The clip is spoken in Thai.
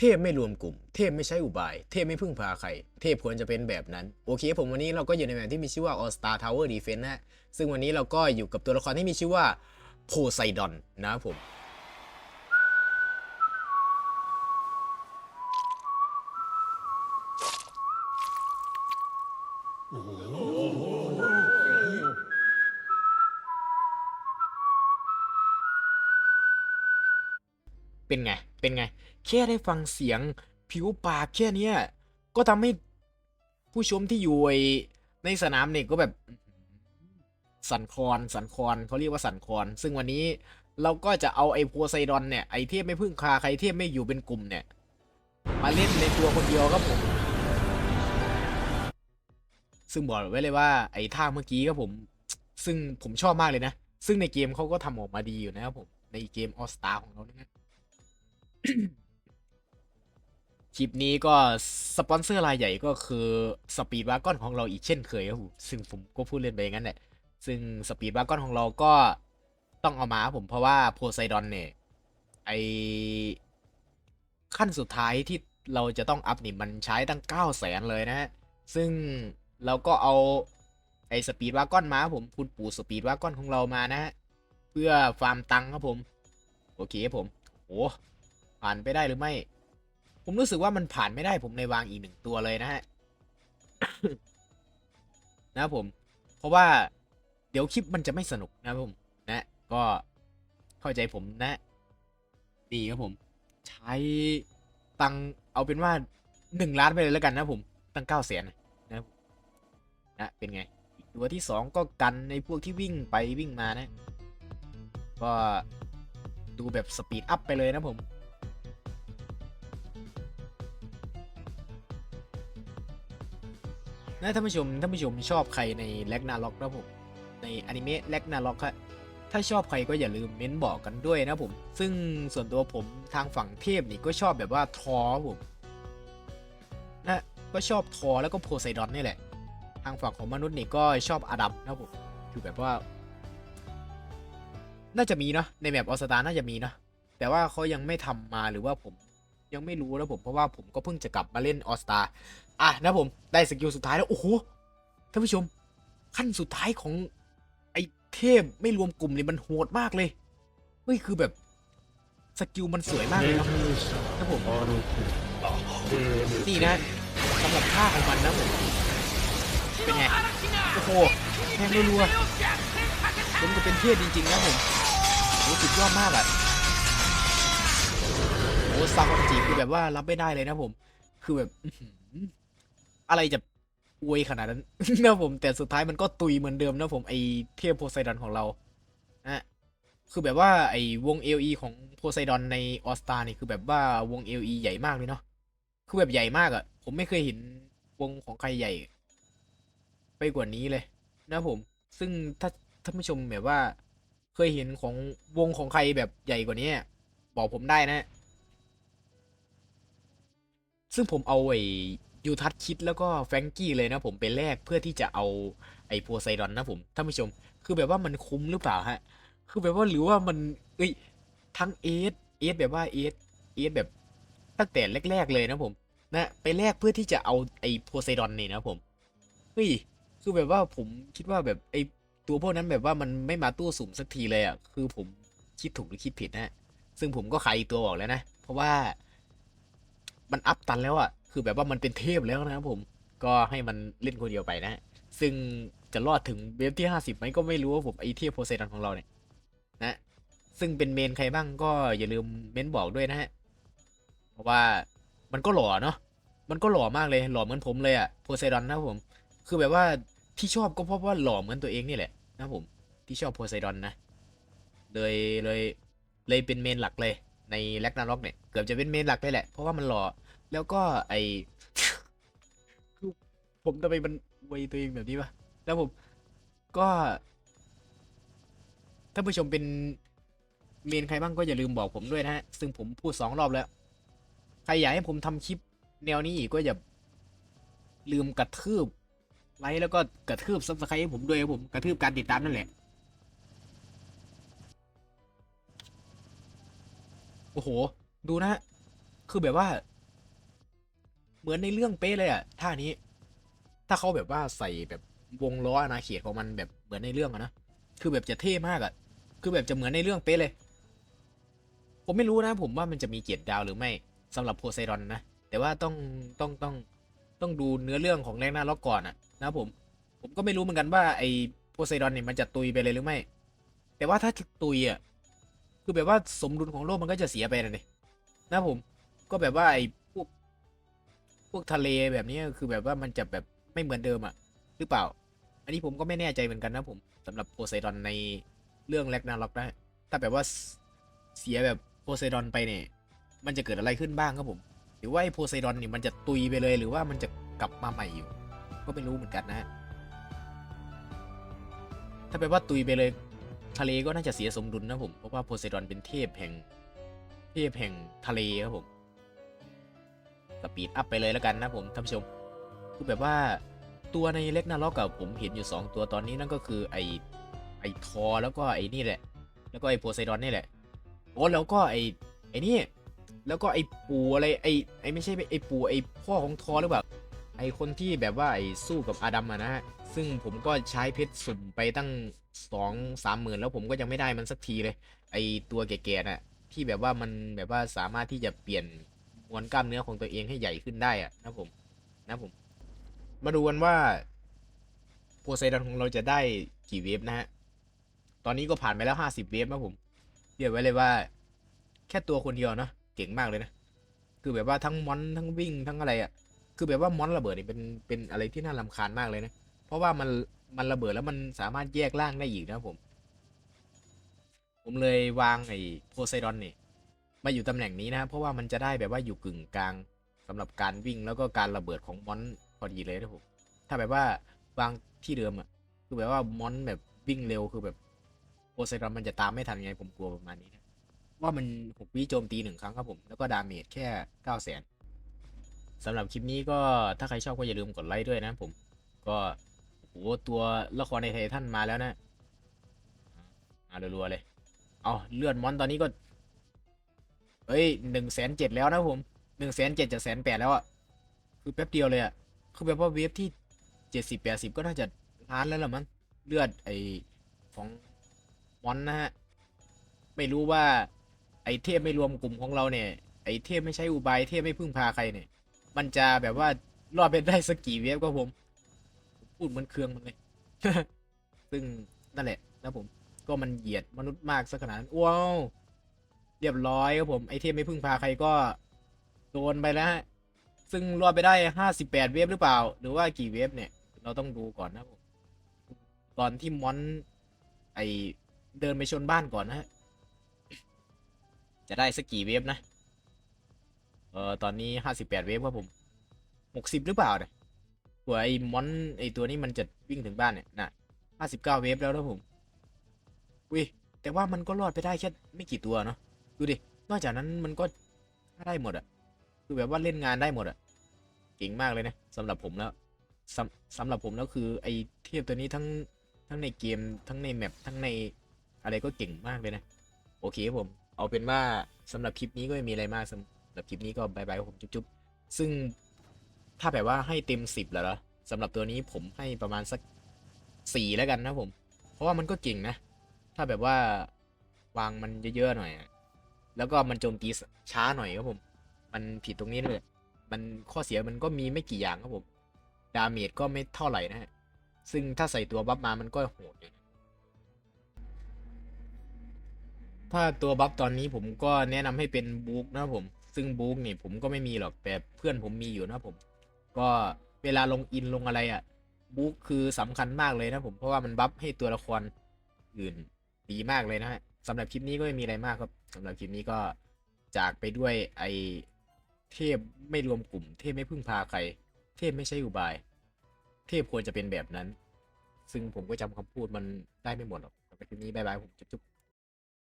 เทพไม่รวมกลุ่ม เทพไม่ใช่อุบาย เทพไม่พึ่งพาใคร เทพควรจะเป็นแบบนั้น โอเค ผมวันนี้เราก็อยู่ในแบบที่มีชื่อว่า All Star Tower Defense นะฮะซึ่งวันนี้เราก็อยู่กับตัวละครที่มีชื่อว่าโพไซดอนนะผมเป็นไง เป็นไง แค่ได้ฟังเสียง ผิวปากแค่เนี้ยก็ทำให้ผู้ชมที่อยู่ในสนามเนี่ยก็แบบสันคลอนสันคลอนเขาเรียกว่าสันคลอน ซึ่งวันนี้เราก็จะเอาไอ้โพไซดอนเนี่ยไอ้เทพไม่พึ่งคาใครเทพไม่อยู่เป็นกลุ่มเนี่ย มาเล่นในตัวคนเดียวครับผม ซึ่งบอกไว้เลยว่าไอ้ท่าเมื่อกี้ครับผม ซึ่งผมชอบมากเลยนะ ซึ่งในเกมเขาก็ทำออกมาดีอยู่นะครับผม ในเกม All Star ของเราเนี่ย คลิปนี้ก็สปอนเซอร์รายใหญ่ก็คือสปีดวากอนของเราอีกเช่นเคยครับผมซึ่งผมก็พูดเล่นไปอย่างนั้นแหละซึ่งสปีดวากอนของเราก็ต้องเอามาครับผมเพราะว่าโพไซดอนเนี่ยไอขั้นสุดท้ายที่เราจะต้องอัพนี่มันใช้ตั้ง 9 0 0แสนเลยนะฮะ ซึ่งเราก็เอาไอสปีดวากอนมาผมคุณปู่สปีดวากอนของเรามานะฮะ เพื่อฟาร์มตังค์ครับผม โอเคครับผม โอ้ผ่านไปได้หรือไม่ ผมรู้สึกว่ามันผ่านไม่ได้ผมในวางอีกหนึ่งตัวเลยนะฮะนะผม เพราะว่าเดี๋ยวคลิปมันจะไม่สนุกนะผม นะ ก็เข้าใจผมนะดีครับผม ใช้ตังเอาเป็นว่าหนึ่งล้านไปเลยแล้วกันนะผม ตั้งเก้าแสนนะนะเป็นไง ตัวที่สองก็กันในพวกที่วิ่งไปวิ่งมานะ ก็ดูแบบสปีดอัพไปเลยนะผม นะท่านผู้ชมท่านผู้ชมชอบใครในแล็กนาล็อกนะผมในอนิเมะแล็กนาล็อกฮะถ้าชอบใครก็อย่าลืมเม้นบอกกันด้วยนะผม ซึ่งส่วนตัวผมทางฝั่งเทพนี่ก็ชอบแบบว่าทอผมนะก็ชอบทอแล้วก็โพไซดอนนี่แหละ ทางฝั่งของมนุษย์นี่ก็ชอบอดัมนะผมคือแบบว่า น่าจะมีเนาะในแบบออสตาน่าจะมีเนาะแต่ว่าเขายังไม่ทำมาหรือว่าผมยังไม่รู้นะผมเพราะว่าผมก็เพิ่งจะกลับมาเล่นออสตา อะนะผมได้สกิลสุดท้ายแล้วโอ้โหท่านผู้ชม ขั้นสุดท้ายของไอ้เทพไม่รวมกลุ่มนี่มันโหดมากเลยเฮ้ยคือแบบสกิลมันสวยมากเลยเนาะนะผมนี่นะสำหรับท่าของมันนะผมเป็นไงโอ้โหแทงรัวๆผมก็เป็นเทพจริงๆนะผมโอ้สุดยอดมากอะโอ้ซาคอนจิคือแบบว่ารับไม่ได้เลยนะผม คือแบบ อะไรจะอวยขนาดนั้น นะผมแต่สุดท้ายมันก็ตุยเหมือนเดิมนะผมไอเทพโพไซดอนของเรานะคือแบบว่าไอวง LE ของโพไซดอนในออสตานี่คือแบบว่าวง LE ใหญ่มากเลยเนาะคือแบบใหญ่มากอะ่ะผมไม่เคยเห็นวงของใครใหญ่ ไปกว่านี้เลย นะผม ซึ่งถ้าท่านผู้ชมแบบว่า เคยเห็นของวงของใครแบบใหญ่กว่านี้บอกผมได้นะ ซึ่งผมเอาไอ้ ยูทัศคิดแล้วก็แฟรงกี้เลยนะผมไปแลกเพื่อที่จะเอาไอ้โพไซดอนนะผมท่านผู้ชม คือแบบว่ามันคุ้มหรือเปล่าฮะ คือแบบว่าหรือว่ามัน เอ้ย ทั้งเอสเอสแบบว่าเอสเอสแบบตั้งแต่แรก ๆ เลยนะผม นะไปแลกเพื่อที่จะเอาไอ้โพไซดอนนี่นะผม เฮ้ย คือแบบว่าผมคิดว่าแบบไอ้ตัวพวกนั้นแบบว่ามันไม่มาตู้สุ่มสักทีเลยอะ คือผมคิดถูกหรือคิดผิดนะ ซึ่งผมก็ขายตัวออกแล้วนะ เพราะว่ามันอัพตันแล้วอะ คือแบบว่ามันเป็นเทพแล้วนะครับผมก็ให้มันเล่นคนเดียวไปนะ ซึ่งจะรอดถึงเวฟที่ห้าสิบไหมก็ไม่รู้ว่าผมไอเทพโพไซดอนของเราเนี่ยนะ ซึ่งเป็นเมนใครบ้างก็อย่าลืมเม้นบอกด้วยนะฮะ เพราะว่ามันก็หล่อเนาะ มันก็หล่อมากเลย หล่อเหมือนผมเลยอะโพไซดอนนะผม คือแบบว่าที่ชอบก็เพราะว่าหล่อเหมือนตัวเองนี่แหละนะผม ที่ชอบโพไซดอนนะ เลยเลยเลยเป็นเมนหลักเลยในแล็กนาล็อกเนี่ย เกือบจะเป็นเมนหลักเลยแหละ เพราะว่ามันหล่อ แล้วก็ไอคือผมทำไมมันไวยตัวเองแบบนี้วะแล้วผมก็ถ้าผู้ชมเป็นเมนใครบ้างก็อย่าลืมบอกผมด้วยนะฮะ ซึ่งผมพูดสองรอบแล้ว ใครอยากให้ผมทำคลิปแนวนี้อีกก็อย่าลืมกระทืบไลค์แล้วก็กระทืบซับสไครต์ให้ผมด้วยครับผมกระทืบการติดตามนั่นแหละ โอ้โห ดูนะฮะคือแบบว่า เหมือนในเรื่องเป๊ะเลยอะท่านี้ ถ้าเขาแบบว่าใส่แบบวงล้ออาณาเขตของมันแบบเหมือนในเรื่องอะนะคือแบบจะเท่มากอะคือแบบจะเหมือนในเรื่องเป๊ะเลย ผมไม่รู้นะ ผมว่ามันจะมีเกียรติดาวหรือไม่สำหรับโพไซดอนนะแต่ว่าต้องต้องต้องต้องดูเนื้อเรื่องของแรงหน้าล็อกก่อนอะนะผมผมก็ไม่รู้เหมือนกันว่าไอ้โพไซดอนเนี่ยมันจะตุยไปเลยหรือไม่ แต่ว่าถ้าตุยอะคือแบบว่าสมดุลของโลกมันก็จะเสียไปนะนี่นะผมก็แบบว่าไอ้ วกพวกทะเลแบบนี้คือแบบว่ามันจะแบบไม่เหมือนเดิมอะหรือเปล่า อันนี้ผมก็ไม่แน่ใจเหมือนกันนะผมสำหรับโพไซดอนในเรื่องแร็กนาล็อกนะถ้าแบบว่าเสียแบบโพไซดอนไปเนี่ย มันจะเกิดอะไรขึ้นบ้างครับผม หรือว่าไอ้โพไซดอนเนี่ยมันจะตุยไปเลยหรือว่ามันจะกลับมาใหม่อยู่ ก็ไม่รู้เหมือนกันนะฮะถ้าแปลว่าตุยไปเลยทะเลก็น่าจะเสียสมดุลนะผม เพราะว่าโพไซดอนเป็นเทพแห่ง เทพแห่งทะเลครับผม สปีดอัพไปเลยแล้วกันนะผมท่านผู้ชมคือแบบว่าตัวในเล็กนาล็อกกับผมเห็นอยู่ 2 ตัวตอนนี้นั่นก็คือไอไอทอแล้วก็ไอนี่แหละ แล้วก็ไอโพไซดอนนี่แหละโอ้แล้วก็ไอไอนี่แล้วก็ไอปูอะไรไอไอไม่ใช่ไอปูไอพ่อของทอหรือเปล่าไอคนที่แบบว่าไอสู้กับอาดัมอะนะฮะซึ่งผมก็ใช้เพชรสุ่มไปตั้งสองสามหมื่นแล้วผมก็ยังไม่ได้มันสักทีเลย ไอตัวแก่ๆน่ะที่แบบว่ามันแบบว่าสามารถที่จะเปลี่ยน มวลกล้ามเนื้อของตัวเองให้ใหญ่ขึ้นได้อะนะผม นะผม มาดูกันว่าโพไซดอนของเราจะได้กี่เวฟนะฮะ ตอนนี้ก็ผ่านไปแล้วห้าสิบเวฟนะผมเรียกไว้เลยว่า แค่ตัวคนเดียวเนะเก่งมากเลยนะ คือแบบว่าทั้งมอนทั้งวิ่งทั้งอะไรอะ่ะ คือแบบว่ามอนระเบิดนี่เป็นเป็นอะไรที่น่ารำคาญมากเลยนะ เพราะว่ามันมันระเบิดแล้วมันสามารถแยกร่างได้อีกนะผม ผมเลยวางไอ้โพไซดอนนี่ มาอยู่ตำแหน่งนี้นะเพราะว่ามันจะได้แบบว่าอยู่กึ่งกลางสำหรับการวิ่งแล้วก็การระเบิดของมอนพอดีเลยนะผมถ้าแบบว่าวางที่เดิมอะคือแบบว่ามอนแบบวิ่งเร็วคือแบบโพไซดอนมันจะตามไม่ทันไงผมกลัวประมาณนี้นะว่ามันหกวิโจมตีหนึ่งครั้งครับผม แล้วก็ดาเมจแค่เก้าแสนสำหรับคลิปนี้ก็ถ้าใครชอบก็อย่าลืมกดไลค์ด้วยนะผม ก็โอ้โหตัวละครในไททันมาแล้วนะมารัวๆเลย เอาเลือดมอนตอนนี้ก็ เฮ้ยหนึ่งแสนเจ็ดแล้วนะผมหนึ่งแสนเจ็ดจะแสนแปดแล้วอะคือแป๊บเดียวเลยอะคือแบบว่าเวฟที่เจ็ดสิบแปดสิบก็น่าจะล้านแล้วละมั้งเลือดไอของมอนนะฮะ ไม่รู้ว่าไอเทพไม่รวมกลุ่มของเราเนี่ย ไอเทพไม่ใช่อุบายเทพไม่พึ่งพาใครเนี่ย มันจะแบบว่ารอดไปได้สักกี่เวฟก็ผม พูดเหมือนเครื่องมันเลย ซึ่งนั่นแหละนะผม ก็มันเหยียดมนุษย์มากสักขนาดนั้นว้าว เรียบร้อยครับผมไอเทพไม่พึ่งพาใครก็โดนไปแล้วฮะซึ่งรอดไปได้ห้าสิบแปดเวฟหรือเปล่า หรือว่ากี่เวฟเนี่ย เราต้องดูก่อนนะผมตอนที่มอนไอเดินไปชนบ้านก่อนนะฮะจะได้สักกี่เวฟนะเออตอนนี้ห้าสิบแปดเวฟครับผมหกสิบหรือเปล่าเนี่ยกว่าไอมอนไอตัวนี้มันจะวิ่งถึงบ้านเนี่ยนะห้าสิบเก้าเวฟแล้วนะผมอุ้ยแต่ว่ามันก็รอดไปได้แค่ไม่กี่ตัวเนาะ ดูดิ นอกจากนั้นมันก็ได้หมดอะคือแบบว่าเล่นงานได้หมดอะเก่งมากเลยนะสำหรับผมแล้วสำสำหรับผมแล้วคือไอเทพตัวนี้ทั้งทั้งในเกมทั้งในแมปทั้งในอะไรก็เก่งมากเลยนะ โอเคครับผม เอาเป็นว่าสำหรับคลิปนี้ก็ไม่มีอะไรมากสำหรับคลิปนี้ก็บายบายผมจุ๊บๆซึ่งถ้าแบบว่าให้เต็มสิบแล้วเหรอสำหรับตัวนี้ผมให้ประมาณสักสี่แล้วกันนะผม เพราะว่ามันก็เก่งนะ ถ้าแบบว่าวางมันเยอะๆหน่อยอ แล้วก็มันโจมตีช้าหน่อยครับผม มันผิดตรงนี้เลยมันข้อเสียมันก็มีไม่กี่อย่างครับผม ดาเมจก็ไม่เท่าไหร่นะฮะ ซึ่งถ้าใส่ตัวบัฟมามันก็โหดอยู่ถ้าตัวบัฟตอนนี้ผมก็แนะนำให้เป็นบุ๊กนะผม ซึ่งบุ๊กนี่ผมก็ไม่มีหรอกแต่เพื่อนผมมีอยู่นะผม ก็เวลาลงอินลงอะไรอะ่ะบุ๊กคือสำคัญมากเลยนะผม เพราะว่ามันบัฟให้ตัวละครอื่นดีมากเลยนะฮะ สำหรับคลิปนี้ก็ไม่มีอะไรมากครับสำหรับคลิปนี้ก็จากไปด้วยไอเทพไม่รวมกลุ่ม เทพไม่พึ่งพาใคร เทพไม่ใช่อุบาย เทพควรจะเป็นแบบนั้น ซึ่งผมก็จำคำพูดมันได้ไม่หมดหรอกสำหรับคลิปนี้บายบายผมจุ๊บ